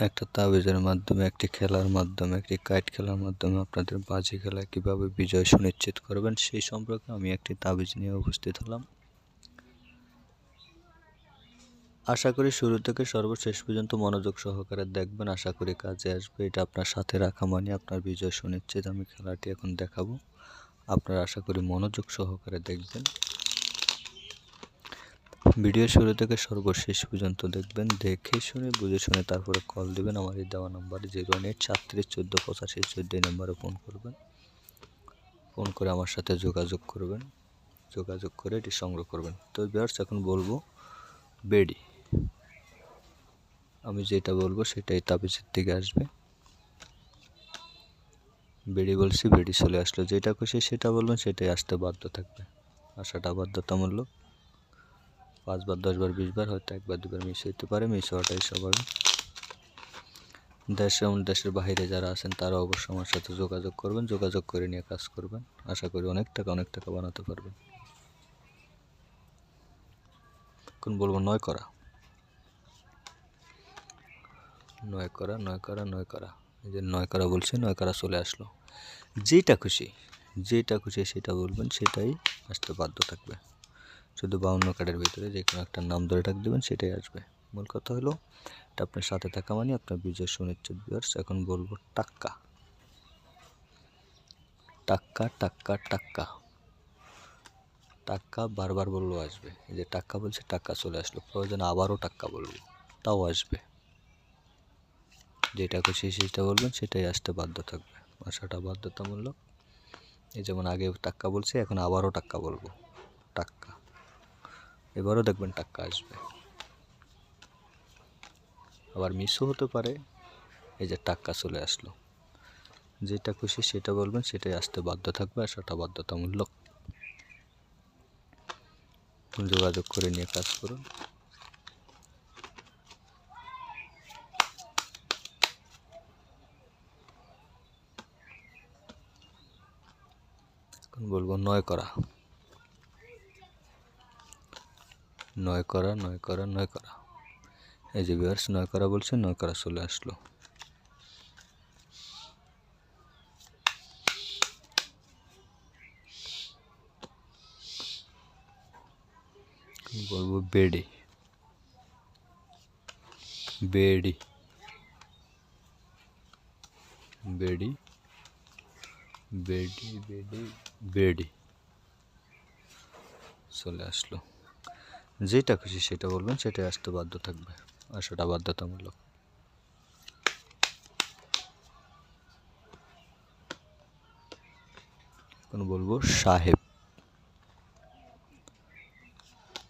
একটা তাবিজের মাধ্যমে, একটি খেলার মাধ্যমে, একটি কাইট খেলার মাধ্যমে আপনাদের বাজি খেলা কীভাবে বিজয় সুনিশ্চিত করবেন সেই সম্পর্কে আমি একটি তাবিজ নিয়ে উপস্থিত হলাম। আশা করি শুরু থেকে সর্বশেষ পর্যন্ত মনোযোগ সহকারে দেখবেন, আশা করি কাজে আসবে। এটা আপনার সাথে রাখা মানে আপনার বিজয় সুনিশ্চিত। আমি খেলাটি এখন দেখাবো। আপনারা আশা করি মনোযোগ সহকারে দেখবেন। ভিডিও শুরু থেকে সর্বশেষ পর্যন্ত দেখবেন, দেখে শুনে, বুঝে শুনে তারপরে কল দেবেন। আমার এই দেওয়া নাম্বার জিরো ওয়ান এইট চোদ্দ পঁচাশি চোদ্দ এই নাম্বারে ফোন করবেন। ফোন করে আমার সাথে যোগাযোগ করবেন। যোগাযোগ করে এটি সংগ্রহ করবেন। তো বিয়ার্স এখন বলব, বেডি। আমি যেটা বলব সেটাই তাবিজের থেকে আসবে। বেডি বলছি, বেডি চলে আসলো। যেটা খুশি সেটা বলবেন, সেটাই আসতে বাধ্য থাকবে। আসাটা বাধ্যতামূলক। পাঁচবার, দশবার, বিশবার, হয়তো একবার, দুবার মিস হতে পারে মিস হওয়াটাই স্বাভাবিক। দেশ এবং দেশের বাইরে যারা আছেন, তারা অবশ্যই আমার সাথে যোগাযোগ করবেন, যোগাযোগ করে নিয়ে কাজ করবেন। আশা করি অনেক টাকা অনেক টাকা বানাতে পারবেন। এখন বলব, নয় করা। নয় করা নয় করা নয় করা। এই যে নয় করা বলছে, নয় করা চলে আসলো। যেটা খুশি যেটা খুশি সেটা বলবেন, সেটাই আসতে বাধ্য থাকবে। শুধু বাউন্ন কার্ডের ভিতরে যে কোনো একটা নাম ধরে ডাক দেবেন, সেটাই আসবে। মূল কথা হলো, এটা আপনার সাথে থাকা মানে আপনার বিজয় সুনিশ্চিত বিয়ার্স এখন বলব টাক্কা। টাক্কা টাক্কা টাক্কা। টাক্কা বারবার বললেও আসবে। এই যে টাক্কা বলছে, টাক্কা চলে আসলো। প্রয়োজন আবারও টাক্কা বলব। তাও আসবে। যেটা খুশি সেটা বলবেন, সেটাই আসতে বাধ্য থাকবে। আসাটা বাধ্যতামূলক। এই যেমন আগে টাক্কা বলছে, এখন আবারও টাক্কা বলব। টাক্কা। এবারও দেখবেন টাক্কা আসবে। আবার মিসও হতে পারে, এই যে টাক্কা চলে আসলো। যেটা খুশি সেটা বলবেন, সেটাই আসতে বাধ্য থাকবে আসাটা বাধ্যতামূলক। যোগাযোগ করে নিয়ে কাজ করুন। এখন বলব নয় করা। নয় করা নয় করা নয় করা। এই যে বিয়ার্স নয় করা বলছে, নয় করা চলে আসলো। বলব, বেডি। বেডি। বেডি বেডি বেডি বেডি। চলে আসলো। যেটা খুশি সেটা বলবেন, সেটাই আসতে বাধ্য থাকবে আর সেটা বাধ্যতামূলক। এখন বলব সাহেব।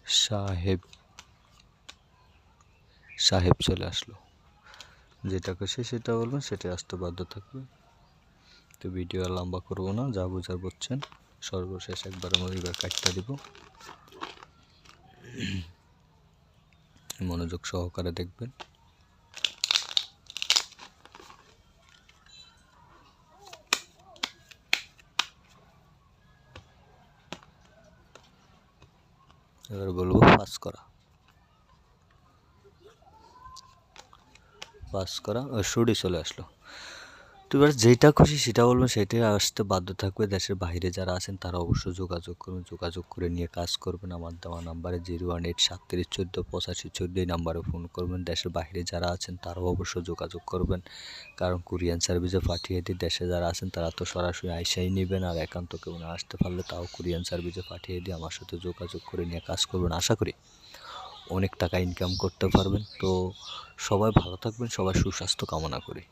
সাহেব। সাহেব চলে আসলো। যেটা খুশি সেটা বলবেন, সেটাই আসতে বাধ্য থাকবে। তো ভিডিও লম্বা করব না, যা বোঝার বুঝছেন সর্বশেষ একবার আমি এবার কাটটা দিব। মনোযোগ সহকারে দেখবেন। এবার বলব পাস করা। পাস করা শুডি চলে আসলো। এবার যেটা খুশি সেটা বলবেন সেটাই আসতে বাধ্য থাকবে। দেশের বাইরে যারা আছেন, তারা অবশ্যই যোগাযোগ করবেন যোগাযোগ করে নিয়ে কাজ করবেন। আমার দেওয়া নাম্বারে জিরো ওয়ান এইট সাতত্রিশ চোদ্দ পঁচাশি চোদ্দ এই নাম্বারে ফোন করবেন। দেশের বাইরে যারা আছেন, তারাও অবশ্যই যোগাযোগ করবেন। কারণ কুরিয়ান সার্ভিসে পাঠিয়ে দিই দেশে যারা আছেন, তারা তো সরাসরি আইসাই নেবেন আর একান্ত কেউ না আসতে পারলে তাও কুরিয়ান সার্ভিসে পাঠিয়ে দিয়ে আমার সাথে যোগাযোগ করে নিয়ে কাজ করবেন। আশা করি অনেক টাকা ইনকাম করতে পারবেন। তো সবাই ভালো থাকবেন, সবাই সুস্বাস্থ্য কামনা করি।